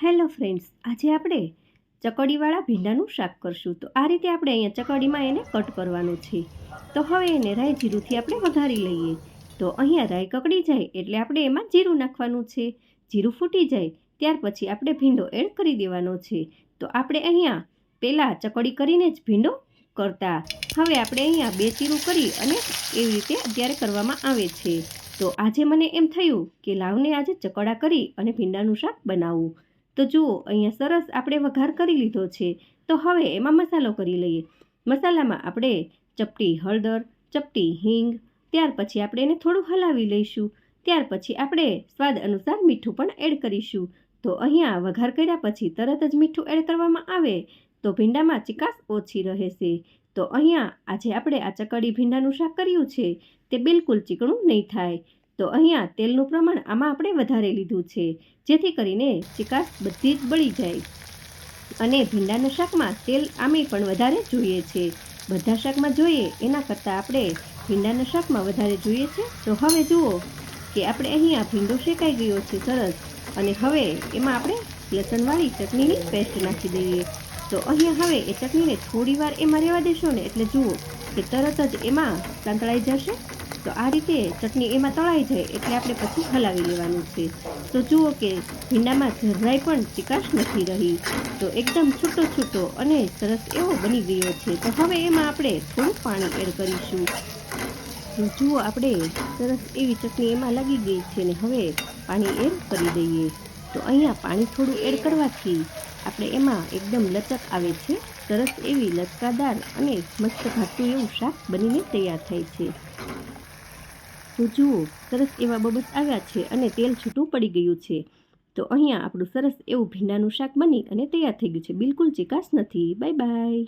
Hello friends, આજે આપણે ચકડીવાળા ભીંડાનું શાક કરશું. તો આ રીતે આપણે અહીંયા ચકડીમાં એને કટ કરવાનું છે. તો હવે એને રાઈ જીરુંથી આપણે વઘારી લઈએ. તો અહીંયા રાઈ કકડી જાય એટલે આપણે એમાં જીરું નાખવાનું છે. જીરું ફૂટી જાય ત્યાર પછી આપણે ભીંડો એડ કરી દેવાનો છે. તો આપણે અહીંયા પહેલાં ચકડી કરીને જ ભીંડો કરતા. હવે આપણે અહીંયા બે ચીરું કરી અને એવી રીતે અત્યારે કરવામાં આવે છે. તો આજે મને એમ થયું કે લાવને આજે ચકડા કરી અને ભીંડાનું શાક બનાવવું તો જુઓ, અહીંયા સરસ આપણે વઘાર કરી લીધો છે. તો હવે એમાં મસાલો કરી લઈએ. મસાલામાં આપણે ચપટી હળદર, ચપટી હિંગ, ત્યાર પછી આપણે એને થોડું હલાવી લઈશું. ત્યાર પછી આપણે સ્વાદ અનુસાર મીઠું પણ એડ કરીશું. તો અહીંયા વઘાર કર્યા પછી તરત જ મીઠું એડ કરવામાં આવે. તો ભીંડામાં ચિકાસ ઓછી રહેશે. તો અહીંયા આજે આપણે આ ચકડી ભીંડાનું શાક કર્યું છે. તે બિલકુલ ચીકણું નહીં થાય. તો અહીંયા તેલનું પ્રમાણ આમાં આપણે વધારે લીધું છે, જેથી કરીને ચિકાસ બધી જ બળી જાય. અને ભીંડાના શાકમાં તેલ આમે પણ વધારે જોઈએ છે. બધા શાકમાં જોઈએ એના કરતાં આપણે ભીંડાના શાકમાં વધારે જોઈએ છે. તો હવે જુઓ કે આપણે અહીંયા ભીંડો શેકાઈ ગયો છે સરસ. અને હવે એમાં આપણે લસણવાળી ચટણીની પેસ્ટ નાખી દઈએ. તો અહીંયા હવે એ ચટણીને થોડી વાર એમાં રહેવા દેશો ને એટલે જુઓ કે તરત જ એમાં સંતળાઈ જશે. તો આ રીતે ચટણી એમાં તળાઈ જાય એટલે આપણે પછી હલાવી લેવાનું છે. તો જુઓ કે ભીંડામાં જરાય પણ ચિકાશ નથી રહી. તો એકદમ છૂટો છૂટો અને સરસ એવો બની ગયો છે. તો હવે એમાં આપણે થોડું પાણી એડ કરીશું. તો જુઓ આપણે સરસ એવી ચટણી એમાં લાગી ગઈ છે ને હવે પાણી એડ કરી દઈએ. તો અહીંયા પાણી થોડું એડ કરવાથી આપણે એમાં એકદમ લચક આવે છે. સરસ એવી લચકાદાર અને મસ્ત ઘાટું એવું શાક બનીને તૈયાર થાય છે. તો જુઓ, સરસ એવા બબસ આવ્યા છે અને તેલ છૂટું પડી ગયું છે. તો અહીંયા આપણું સરસ એવું ભીંડાનું શાક બની અને તૈયાર થઈ ગયું છે. બિલકુલ ચિકાસ નથી. Bye bye.